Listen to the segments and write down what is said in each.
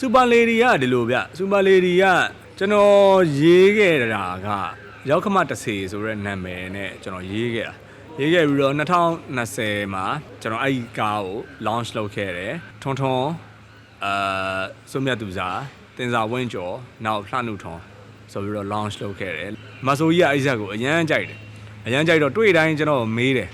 စူပါလေဒီကဒီလိုဗျစူပါလေဒီကကျွန်တော်ရေးခဲ့တာကရောက်ခမတဆေဆိုတဲ့နာမည်နဲ့ကျွန်တော်ရေးခဲ့တာရေးခဲ့ပြီးတော့2020မှာကျွန်တော်အဲ့ဒီကားကို launch လုပ်ခဲ့တယ်ထွန်းထွန်းအာစုမြတ်သူစာတင်စာဝင်းကျော်နောက်လှနုထွန်းဆိုပြီးတော့ launch လုပ်ခဲ့တယ်မဆိုကြီးကအဲ့ဒီဇက်ကိုအရန်ကြိုက်တယ်အရန်ကြိုက်တော့တွေ့တိုင်းကျွန်တော်မေးတယ်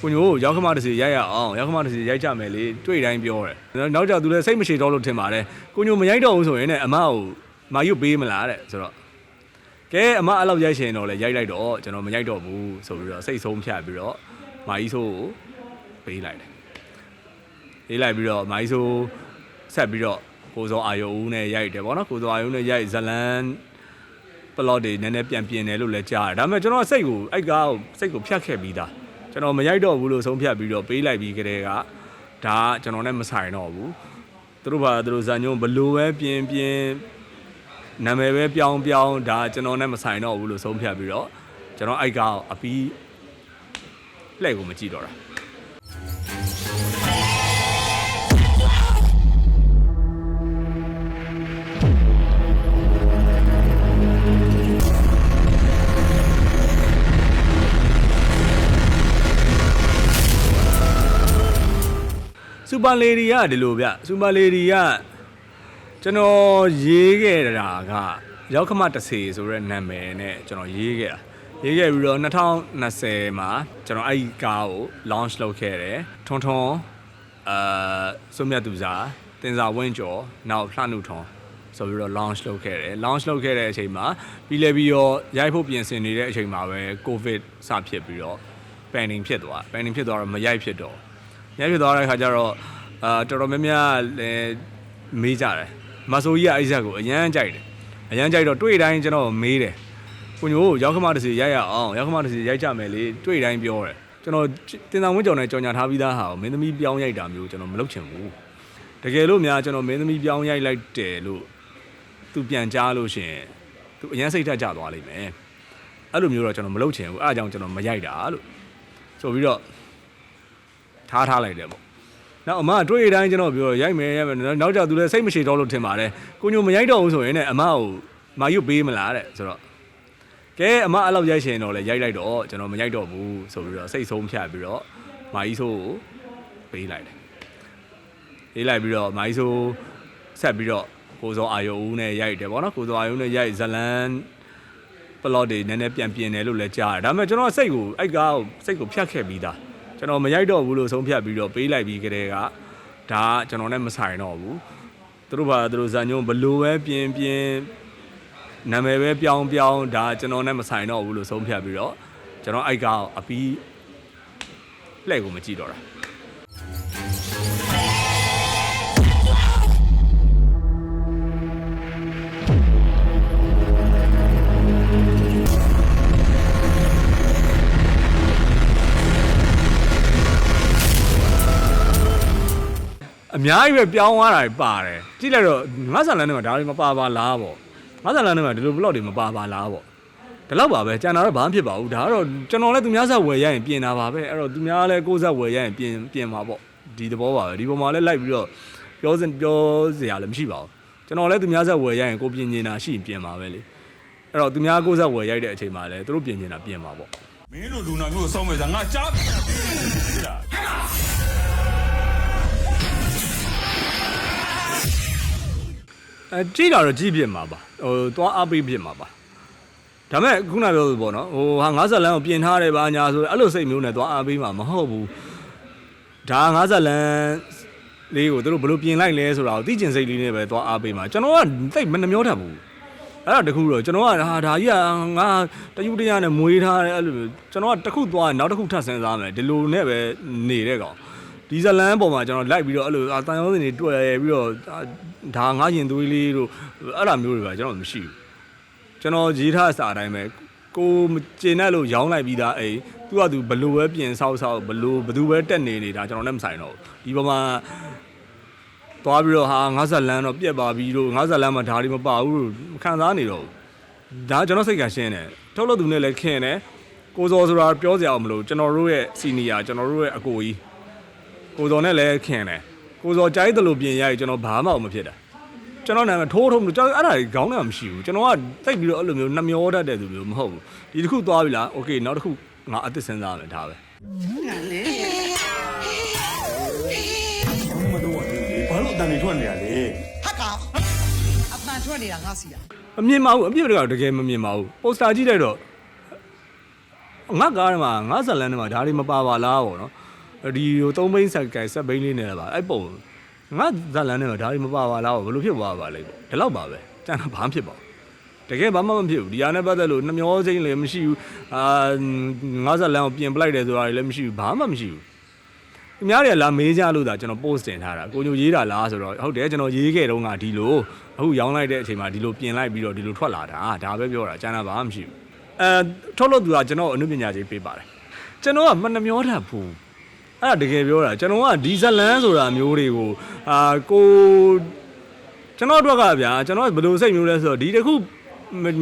ကိုညိုရောက်ခမတစ်စီရိုက်ရအောင်ရောက်ခမတစ်စီရိုက်ကြမယ်လေတွေ့တိုင်းပြောတယ်နောက်ကြသူလည်းစိတ်မရှိတော့လို့ထင်ပါတယ်ကိုညိုမရိုက်တော့ဘူးဆိုရင်လည်းအမကိုမာရွတ်ပေးမလားတဲ့ဆိုတော့ကဲအမအဲ့လောက်ရိုက်ရှင်တော့လေရိုက်လိုက်တော့ကျွန်တော်မရိုက်တော့ဘူးဆိုပြီးတော့စိတ်ဆုံးဖြတ်ပြီးတော့မာကြီးဆိုးကိုပေးလိုက်တယ်ပေးလိုက်ပြီးတော့မာကြီးဆိုးဆက်ပြီးတော့ကိုစောအာယုံဦးနဲ့ရိုက်တယ်ဗောနော်ကိုစောအာယုံနဲ့ရိုက်ဇလန်ပလော့တွေနည်းနည်းပြန်ပြင်တယ်လို့လည်းကြားတယ်ဒါပေမဲ့ကျွန်တော်စိတ်ကိုအဲ့ကားကိုစိတ်ကိုဖြတ်ခဲ့ပြီးသား ကျွန်တော်မရိုက်တော့ဘူးလို့ဆုံးဖြတ်ပြီးတော့ပေးလိုက်ပြီးကြတဲ့ကဒါကကျွန်တော်နဲ့မဆိုင်တော့ဘူးသူတို့ဘာသူတို့ဇာညုံဘလို့ပဲပြင်းပြင်းနာမည်ပဲပြောင်းပြောင်းဒါကျွန်တော်နဲ့မဆိုင်တော့ဘူးလို့ဆုံးဖြတ်ပြီးတော့ကျွန်တော်အိုက်ကောင်အပီးလှည့်ကိုမကြည့်တော့တာ ပါလေဒီကဒီလိုဗျစူပါလေဒီကကျွန်တော်ရေးခဲ့တာကရောက်ခမတဆေဆိုတဲ့နာမည်နဲ့ကျွန်တော်ရေးခဲ့တာရေးခဲ့ပြီးတော့2020မှာကျွန်တော်အဲ့ဒီကားကို launch လုပ်ခဲ့တယ်ထွန်းထွန်းအာစုမြတ်သူစာတင်စာဝင်းကျော်နောက်လှနုထွန်းဆိုပြီးတော့ launch လုပ်ခဲ့တယ် launch လုပ်ခဲ့တဲ့အချိန်မှာပြီးလဲပြီးတော့ရိုက်ဖို့ပြင်ဆင်နေတဲ့အချိန်မှာပဲ covid စဖြစ်ပြီးတော့ pending ဖြစ်သွား pending ဖြစ်သွားတော့မရိုက်ဖြစ်တော့ညဖြစ်သွားတဲ့ခါကျတော့ အာတော်တော်များများလည်းမေးကြတယ်မဆိုကြီးကအဲ့ဇက်ကိုအရန်ကြိုက်တယ်အရန်ကြိုက်တော့တွေ့တိုင်းကျွန်တော်မေးတယ်ကိုညိုရောက်ခမတစ်စီရိုက်ရအောင်ရောက်ခမတစ်စီရိုက်ကြမယ်လေတွေ့တိုင်းပြောတယ်ကျွန်တော်တင်ဆောင်ဝင်းကြော်နဲ့ကြော်ညာထားပြီးသားဟာကိုမင်းသမီးပြောင်းရိုက်တာမျိုးကျွန်တော်မလုပ်ချင်ဘူးတကယ်လို့များကျွန်တော်မင်းသမီးပြောင်းရိုက်လိုက်တယ်လို့သူပြန်ကြားလို့ရှရင်သူအရန်စိတ်ထက်ကြသွားလိမ့်မယ်အဲ့လိုမျိုးတော့ကျွန်တော်မလုပ်ချင်ဘူးအဲ့အကြောင်းကျွန်တော်မရိုက်တာလို့ဆိုပြီးတော့ထားထားလိုက်တယ်ပေါ့ နောက်အမကတွေ့တိုင်းကျွန်တော်ပြောရိုက်မယ်ရိုက်မယ်နောက်ကြသူလည်းစိတ်မရှိတော့လို့ထင်ပါတယ်ကိုညိုမရိုက်တော့ဘူးဆိုရင်လည်းအမကိုမာရွတ်ပေးမလားတဲ့ဆိုတော့ကဲအမအဲ့လောက်ရိုက်ရှင်တော့လေရိုက်လိုက်တော့ကျွန်တော်မရိုက်တော့ဘူးဆိုပြီးတော့စိတ်ဆုံးဖြတ်ပြီးတော့မာကြီးဆိုးကိုပေးလိုက်တယ်ပေးလိုက်ပြီးတော့မာကြီးဆိုးဆက်ပြီးတော့ကိုစောအာယုံဦးနဲ့ရိုက်တယ်ဗောနော်ကိုစောအာယုံနဲ့ရိုက်ဇလန်ပလော့တွေနည်းနည်းပြန်ပြင်တယ်လို့လည်းကြားတယ်ဒါပေမဲ့ကျွန်တော်စိတ်ကိုအဲ့ကားကိုစိတ်ကိုဖြတ်ခဲ့ပြီးသား ကျွန်တော်မရိုက်တော့ဘူးလို့ဆုံးဖြတ်ပြီးတော့ပေးလိုက်ပြီးကြတဲ့ကဒါကကျွန်တော်နဲ့မဆိုင်တော့ဘူးသူတို့ဘာသူတို့ဇာညုံဘလို့ပဲပြင်းပြင်းနာမည်ပဲပြောင်းပြောင်းဒါကျွန်တော်နဲ့မဆိုင်တော့ဘူးလို့ဆုံးဖြတ်ပြီးတော့ကျွန်တော်အိုက်ကောင်အပီးလှည့်ကိုမကြည့်တော့တာ အများကြီးပဲပြောင်းသွားတာတွေပါတယ်ကြည့်လိုက်တော့ငါးဆန်လန်းထဲမှာဒါတွေမပါပါလားပေါ့ငါးဆန်လန်းထဲမှာဒီလိုဘလော့တွေမပါပါလားပေါ့ဒီလောက်ပါပဲကြံတာတော့ဘာမှဖြစ်ပါဘူးဒါကတော့ကျွန်တော်လည်းသူများဆက်ဝယ်ရရင်ပြင်တာပါပဲအဲ့တော့သူများလည်းကိုယ်ဆက်ဝယ်ရရင်ပြင်ပြင်ပါပေါ့ဒီသဘောပါပဲဒီပုံမှာလည်းလိုက်ပြီးတော့ပြောစင်ပြောစရာလည်းမရှိပါဘူးကျွန်တော်လည်းသူများဆက်ဝယ်ရရင်ကိုပြင်နေတာရှိရင်ပြင်ပါပဲလေအဲ့တော့သူများကိုယ်ဆက်ဝယ်ရိုက်တဲ့အချိန်မှာလည်းသူတို့ပြင်နေတာပြင်ပါပေါ့မင်းတို့လူနာမျိုးကိုစောင်းမဲ့စားငါကြားပြီလား အဲကြည့်တာတော့ကြည့်ပြစ်မှာပါဟိုသွားအားပေးပြစ်မှာပါဒါမဲ့ခုနပြောသလိုပေါ့နော်ဟိုဟာ90လမ်းကိုပြင်ထားတယ်ဗာညာဆိုအဲ့လိုစိတ်မျိုးနဲ့သွားအားပေးမှာမဟုတ်ဘူးဒါ90လမ်းလေးကိုသူတို့ဘယ်လိုပြင်လိုက်လဲဆိုတာကိုသိကျင်စိတ်လေးနဲ့ပဲသွားအားပေးမှာကျွန်တော်ကသိမနှမျောတတ်ဘူးအဲ့ဒါတခုတော့ကျွန်တော်ကဟာဒါကြီးကငါတယူတရနဲ့မွေးထားတယ်အဲ့လိုမျိုးကျွန်တော်ကတစ်ခုသွားရင်နောက်တစ်ခုထပ်စဉ်းစားမယ်ဒီလိုနဲ့ပဲနေတဲ့ကောင်ဒီဇလန်ပေါ်မှာကျွန်တော်လိုက်ပြီးတော့အဲ့လိုအာတန်ရုံးစင်တွေတွေ့ရပြီးတော့အာ ဒါငါရင်သွေးလေးတို့အဲ့လိုမျိုးတွေပါကျွန်တော်မရှိဘူးကျွန်တော်ရေးထားအစာအတိုင်းပဲကိုကျင်တဲ့လို့ရောင်းလိုက်ပြီးသားအိမ်သူကသူဘလို့ပဲပြင်ဆောက်ဆောက်ဘလို့ဘသူပဲတက်နေနေတာကျွန်တော်လည်းမဆိုင်တော့ဘူးဒီပေါ်မှာသွားပြီးတော့ဟာ90လမ်းတော့ပြက်ပါပြီလို့90လမ်းမှာဓာတ်တွေမပါဘူးလို့မခံစားနေတော့ဘူးဒါကျွန်တော်စိတ်ကရှင်းတယ်ထုတ်လို့သူနဲ့လည်းခင်တယ်ကိုစောဆိုတာပြောစရာမလိုကျွန်တော်တို့ရဲ့စီနီယာကျွန်တော်တို့ရဲ့အကိုကြီးကိုစောနဲ့လည်းခင်တယ် ကိုစောကြိုက်တယ်လို့ပြင်ရရင်ကျွန်တော်ဘာမှမဖြစ်တာ ကျွန်တော်နာမည်ထိုးထုံးလို့ကျွန်တော်အဲ့ဒါကြီးခေါင်းထဲမှာမရှိဘူးကျွန်တော်ကတိတ်ပြီးတော့အဲ့လိုမျိုးနှမျောတတ်တဲ့သူမျိုးမဟုတ်ဘူးဒီတစ်ခုသွားပြီလားโอเคနောက်တစ်ခုငါအသစ်စဉ်းစားမယ်ဒါပဲ မတော့ဘူးဘာလို့အတန်တွေထွက်နေရလဲ ဟာကောင်အပန်ထွက်နေတာငါစီရ အမြင်မဟုတ်အပြစ်တွေကတကယ်မမြင်ပါဘူးပိုစတာကြည့်လိုက်တော့ငါကားထဲမှာငါဇလန်ထဲမှာဒါတွေမပါပါလားပေါ့နော် ဒီဟိုသုံးဘိန်းဆက်ကင်ဆက်ဘိန်းလေးနေတာပါအဲ့ပုံငါဇလန်ထဲမှာဒါတွေမပါပါလားပေါ့ဘယ်လိုဖြစ်သွားပါလဲပေါ့ဒီလောက်ပါပဲကျန်တာဘာမှဖြစ်ပါဘူးတကယ်ဘာမှမဖြစ်ဘူးဒီဟာနဲ့ပတ်သက်လို့နှမျောစိမ့်လည်းမရှိဘူးအာငါဇလန်ကိုပြင်ပလိုက်တယ်ဆိုတာလည်းမရှိဘူးဘာမှမရှိဘူးအများတွေကလာမေးကြလို့ဒါကျွန်တော် post တင်ထားတာကိုညိုရေးတာလားဆိုတော့ဟုတ်တယ်ကျွန်တော်ရေးခဲ့တုန်းကဒီလိုအခုရောင်းလိုက်တဲ့အချိန်မှာဒီလိုပြင်လိုက်ပြီးတော့ဒီလိုထွက်လာတာဒါပဲပြောတာကျန်တာဘာမှမရှိဘူးအဲထုတ်လို့သူကကျွန်တော်အနုပညာကြီးပေးပါတယ်ကျွန်တော်ကမနှမျောတတ်ဘူး အဲ့ဒါတကယ်ပြောတာကျွန်တော်ကဒီဇလန်ဆိုတာမျိုးတွေကိုအာကိုကျွန်တော်တို့ကဗျာကျွန်တော်ကဘယ်လိုစိတ်မျိုးလဲဆိုတော့ဒီတစ်ခု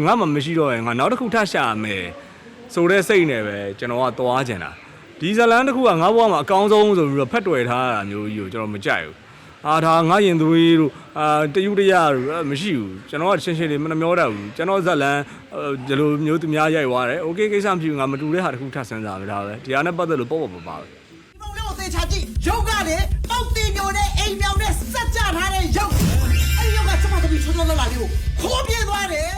ငါမှမရှိတော့ရင်ငါနောက်တစ်ခုထပ်ရှာမယ်ဆိုတဲ့စိတ်နဲ့ပဲကျွန်တော်ကသွားကျင်တာဒီဇလန်တစ်ခုကငါဘဝမှာအကောင်းဆုံးဆိုပြီးတော့ဖက်တွယ်ထားတာမျိုးကြီးကိုကျွန်တော်မကြိုက်ဘူးအာဒါငါရင်သွေးတို့အာတယူတရတို့အဲ့မရှိဘူးကျွန်တော်ကရှင်းရှင်းလေးမနှမျောတတ်ဘူးကျွန်တော်ဇလန်ဒီလိုမျိုးသူများရိုက်သွားတယ်โอเคကိစ္စမရှိဘူးငါမတူတဲ့ဟာတစ်ခုထပ်စဉ်းစားပဲဒါပဲဒီဟာနဲ့ပတ်သက်လို့ပေါ့ပေါ့ပါပါပဲ ဒီပုံလေးကို သေချာကြည့်ရုပ်ကလေပေါက်တင်ညိုတဲ့အိမ်မြောင်နဲ့စက်ကြထားတဲ့ရုပ်အဲ့ဒီရုပ်ကစမသမီးချွတ်ချွတ်လာလာလေးကိုခိုးပြေးသွားတယ်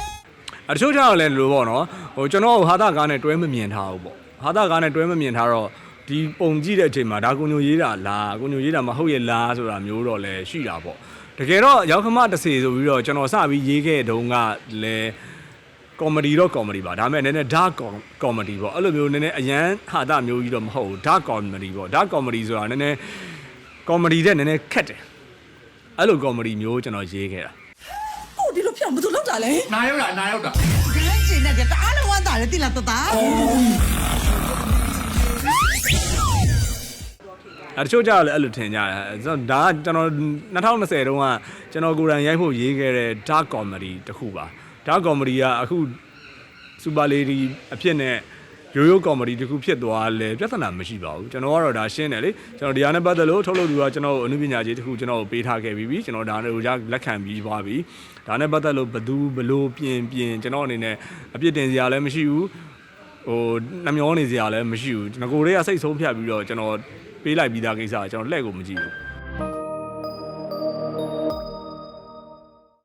အတချို့ကြောင့်လည်းလို့ပေါ့နော်ဟိုကျွန်တော်ဟာတာကားနဲ့တွဲမမြင်ထားဘူးပေါ့ဟာတာကားနဲ့တွဲမမြင်ထားတော့ဒီပုံကြည့်တဲ့အချိန်မှာဒါကိုညိုရေးတာလားကိုညိုရေးတာမဟုတ်ရဲ့လားဆိုတာမျိုးတော့လည်းရှိတာပေါ့တကယ်တော့ရောက်ခမတစ်စေဆိုပြီးတော့ကျွန်တော်စပြီးရေးခဲ့တုန်းကလည်း ကောမဒီတော့ကောမဒီပါဒါပေမဲ့နည်းနည်း dark comedy ပေါ့အဲ့လိုမျိုးနည်းနည်းအရန်ဟာတာမျိုးကြီးတော့မဟုတ်ဘူး dark comedy ပေါ့ dark comedy ဆိုတာနည်းနည်း comedy တဲ့နည်းနည်းခက်တယ်အဲ့လို comedy မျိုးကျွန်တော်ရေးခဲ့တာဟုတ်ဒီလိုပြောင်းဘယ်သူလောက်တာလဲနာရောက်တာနာရောက်တာဂရန်းကျင်နဲ့တအားလုံးဝမ်းတာလေတိလာတတာအဲတချို့ကြတော့လည်းအဲ့လိုထင်ကြတယ်အဲဆိုတော့ဒါကကျွန်တော်2020တုန်းကကျွန်တော်ကိုယ်တိုင်ရိုက်ဖို့ရေးခဲ့တဲ့ dark comedy တစ်ခုပါ dark comedy ကအခု super lady အဖြစ်နဲ့ရိုးရိုး comedy တစ်ခုဖြစ်သွားလဲပြဿနာမရှိပါဘူးကျွန်တော်ကတော့ဒါရှင်းတယ်လေကျွန်တော်ဒီဟာနဲ့ပတ်သက်လို့ထုတ်လုပ်သူကကျွန်တော်ကိုအနုပညာကြီးတစ်ခုကျွန်တော်ကိုပေးထားခဲ့ပြီးပြီကျွန်တော်ဒါနဲ့လက်ခံပြီးသွားပြီဒါနဲ့ပတ်သက်လို့ဘသူဘလို့ပြင်ပြင်ကျွန်တော်အနေနဲ့အပြစ်တင်စရာလည်းမရှိဘူးဟိုနှမျောနေစရာလည်းမရှိဘူးကျွန်တော်ကိုယ်တည်းကစိတ်ဆုံးဖြတ်ပြီးတော့ကျွန်တော်ပေးလိုက်ပြီးသားကိစ္စကကျွန်တော်လှည့်ကိုမကြည့်ဘူး